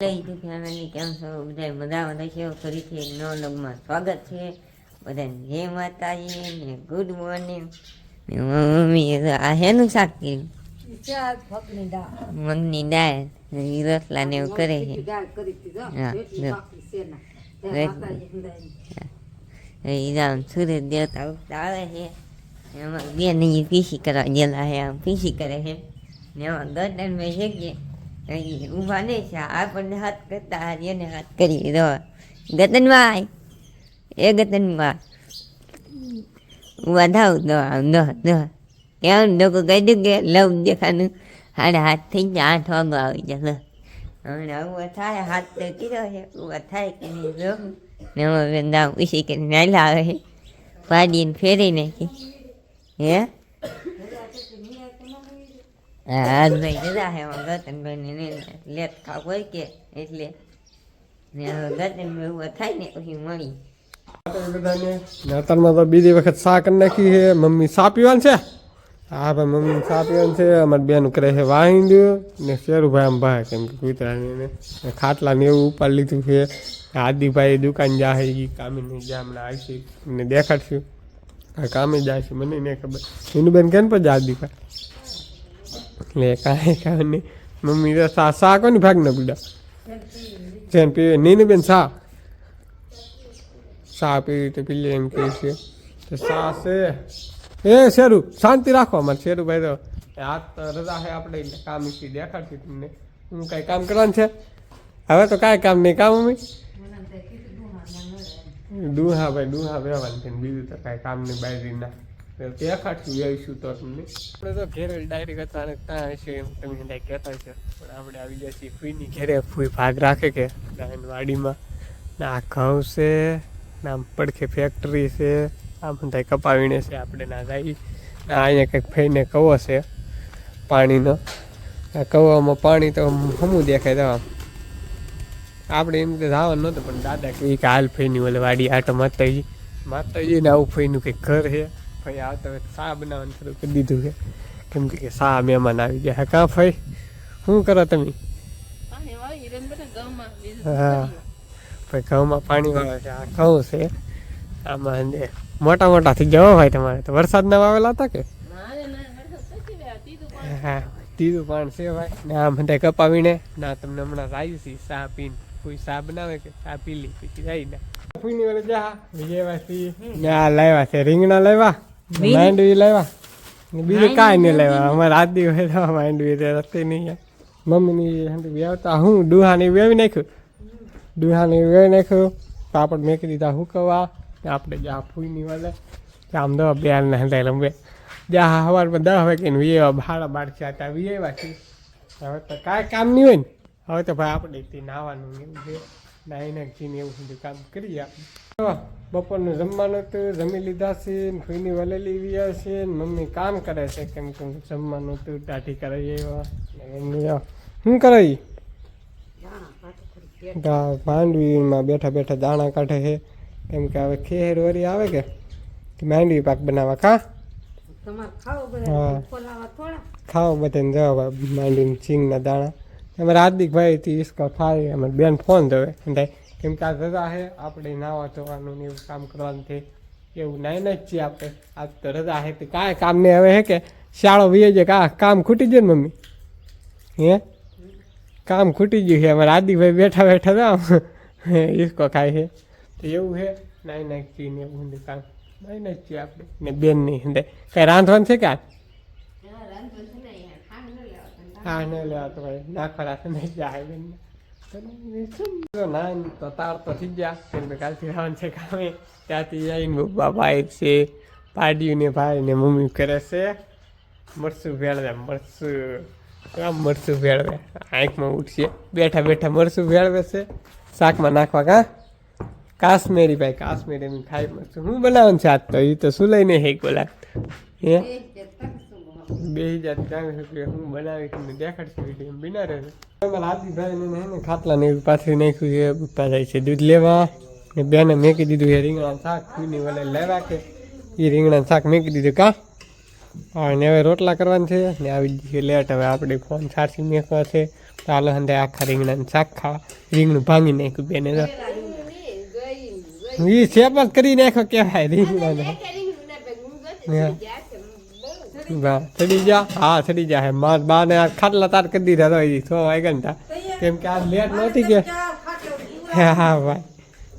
તું ફેમિલી કેમ છો બધા મજામાં છે ફરીથી એક નવા લગમાં સ્વાગત છે બધાને જય માતાજી ને ગુડ મોર્નિંગ મમ્મી આ હેનું શાક કર્યું મગની દાળ રસલા ને એવું કરે છે દાળ કરી હતી જો. હા, બેટી જો. બાકી છે ના. તે બેટી. માતાજી હંધાઈ. એ આમ સૂરજ દેવતા ઉગતા આવે છે એમાં બેન પીસી કરવા ગયેલા છે આમ પીસી કરે છે ને એમાં ગરદન મેં છે કે ઈ ઊભા નહીં છે આપણને હાથ કરતા હાથ એને હાથ કરી દો ગતનભાઈ એ ગતનભાઈ ઊભા થાવ દો આમ દો દો કેમ લોકો કહી દઉં કે લવ દેખાનું હાડે હાથ થઈ ગયા આઠ વાગો આવી જશે હમણાં ઊભા થાય હાથ તો કીધો છે ઊભા થાય કે નહીં જો ને અમે બેન દામ ઉસી કે નાયલા આવે છે પાડીને ફેરી નાખી હે હા ભાઈ જરા હે ગતનભાઈ ને લેટ ખાવ હોય કે, એટલે ને હવે ગતનભાઈ ઊભા થાય ને પછી મળી. અત્યારમાં તો બીજી વખત શા નાખી છે, મમ્મી સા પીવાનું છે? હા ભાઈ મમ્મી સા પીવાનું છે? અમારી બેન કરે છે વાહિંદ્યું ને શેરુભાઈ આમ ભાઈ કેમ કે કૂતરાની ને ખાટલા ને એવું ઉપાડી લીધું છે. આદિભાઈ દુકાન જાય એ કામે નહીં જાય, હમણાં આવીશું ને દેખાડશું. કામે જાય છે, મને નહીં ખબર. એનું કેમ પણ આદિભાઈ? લે કાંઈ કાંઈ નહીં મમ્મી તો સા સા કોની ભાગ ન પીડા જેમ પીવે નીની બેન સા સા પીવી તો પીલે એમ કહે છે તો સા છે એ શેરું શાંતિ રાખો અમારે શેરુભાઈ તો હાથ તો રજા છે આપણે કામ ઈથી દેખાડતી તમને હું કાંઈ કામ કરવાનું છે હવે તો કાંઈ કામ નહીં કામ મમ્મી દુહા ભાઈ દુહા વ્યવહાર છે ને બીજું તો કાંઈ કામ નહીં બાયરી ના દેખાડશું આવીશું તો તમને. આપણે તો ઘેરે ડાયરેક્ટ અને ત્યાં છે એમ તમે ડાયરેક્ટ કહેતા છે પણ આપણે આવી ગયા છીએ ફૂઈની ઘેરે ફૂઈ ભાગ રાખે કે વાડીમાં. ના આ ઘઉં છે, ના પડખે ફેક્ટરી છે આમ બધા કપાવીને છે આપણે ના ગાઈ ના અહીંયા કંઈક ફઈને કવો છે, પાણીનો. આ કવામાં પાણી તો હમું દેખાય તો આપણે એમ કે જવાનું નહોતું, પણ દાદા કે હાલ ફઈની ઓલે વાડી આટો માતાજી. માતાજી ને આવું ફઈનું કંઈક ઘર છે. ફઈ આવતા હવે શા બનાવવાનું શરૂ કરી દીધું છે. કેમ કે સા શા મહેમાન આવી ગયા હા કાં ફઈ શું કરો તમે? હા. ભાઈ ઘઉંમાં પાણી વાળો છે આ ઘઉં છે. આમાં મોટા મોટા થઈ ગયા ભાઈ તમારે. તો વરસાદ ના વાવેલા હતા કે? હા તીધું પાણ છે ભાઈ. ને આમ બધા કપાવીને ના તમને હમણાં રાયું છે સા પીને. કોઈ સા બનાવે કે? ચા પી લી પછી જાય ને. ફૂઈની વાળે જા વિજયવાસી. ને આ લાવ્યા છે રીંગણા લાવ્યા. માંડવી લાવ્યા ને બીજું કાંઈ નહીં લાવ્યા અમારે આદિ હોય તો માંડવી રસ્તે નહીં મમ્મીની આવતા હું ડુહાની વેવી નાખ્યું. ડુહાની વેવી નાખ્યું. પાપડ મેકી દીધા હુકવા. ને આપણે જા ફૂઈની વાલે આમ દો બે હાલના હંધાઈ રમવે જા સવારમાં દસ વાગીને ને વીએવા ભાડા બાર છે ત્યાં વીએવા છે હવે તો કાંઈ કામ નહીં હોય ને. હવે તો ભાઈ આપણે તે નાવાનું ને એવું છે. નાખીને એવું બધું કામ કરીએ આપણે. બપોરનું જમવાનું હતું જમી લીધા છે ને ફૂઈની વલેલી વ્યા છે મમ્મી કામ કરે છે કેમ કે જમવાનું તો ટાઢી કરાવી મમ્મી શું કરે માંડવીમાં બેઠા બેઠા દાણા કાઢે છે. કેમ કે હવે ખેર વરી આવે કે માંડવી પાક બનાવવા. બધા ખાઓ બધાને જવા માંડવીને ચીંગના દાણા. અમારા હાર્દિકભાઈ થી ઈસકો ખાય અમારે બેન ફોન જોવે અને કેમ કે આ રજા છે આપણે નાવા ધોવાનું ને એવું કામ કરવાનું છે. એવું નાઈ જ છીએ આપણે. આજ તો રજા છે તો કાંઈ કામ નહીં. હવે હે કે શાળો વીએ છે કા કામ ખૂટી ગયું ને મમ્મી? હે? કામ ખૂટી ગયું છે. અમારા આદિભાઈ બેઠા બેઠા જાઓ ઈસકો ખાય છે. તો એવું છે નાઈ નાખી ને એવું કામ નાઈ નાખીએ આપણે. ને બેન નહીં હિંદે કાંઈ રાંધવાનું છે કે આ હા ન લેવા તો ભાઈ નાખવા રાખે નહીં જાય બેન ના તો તાર તો થઈ ગયા કેમ કે કાલથી આવવાનું છે કામે ત્યાંથી આવીને બાબા છે પાડ્યું ને ભાઈ મમ્મી કરે છે મરસું ભેળવે મરસું આમ મરસું ભેળવે આંખમાં ઉઠશે બેઠા બેઠા મરસું ભેળવે છે શાકમાં નાખવા કા કાશ્મીરી ભાઈ કાશ્મીરી ખાઈ મરસું હું બનાવવાનું છે આજ તો એ તો શું લઈને હેક બોલા હે? બે હજાર ચાલીસ રૂપિયા હું બનાવી ને દેખાડશું વીડિયો બિના રહે. અમારા આદિભાઈ ને હે ને ખાટલા ને પાથરી નાખ્યું છે જાય છે દૂધ લેવા. ને બેને મેકી દીધું એ રીંગણા શાક પીની વલે લેવા કે એ રીંગણા શાક મેકી દીધું કા? હા ને હવે રોટલા કરવાના છે ને આવી ગઈ લેટ. હવે આપણે ફોન સારસી મેકવા છે. તો હાલો હંધે આખા રીંગણાનું શાક ખાવા. રીંગણું ભાંગી નાખ્યું બેને. એ સેપ જ કરી નાખો કેવાય રીંગણાને. બા ચડી જા હા ચડી જા હે માર બાને આ ખાટલા તાર કરી દીધા તો વાગ્યા ને કેમ કે આ લેટ નહોતી કે હા હા ભાઈ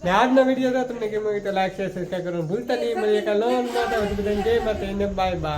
ને આજનો વીડિયો તો તમને કેમ લાગશે સબસ્ક્રાઈબ કરવાનું ભૂલતા નહીં મળીએ કાલ નવા નવા જય માતા બાય બાય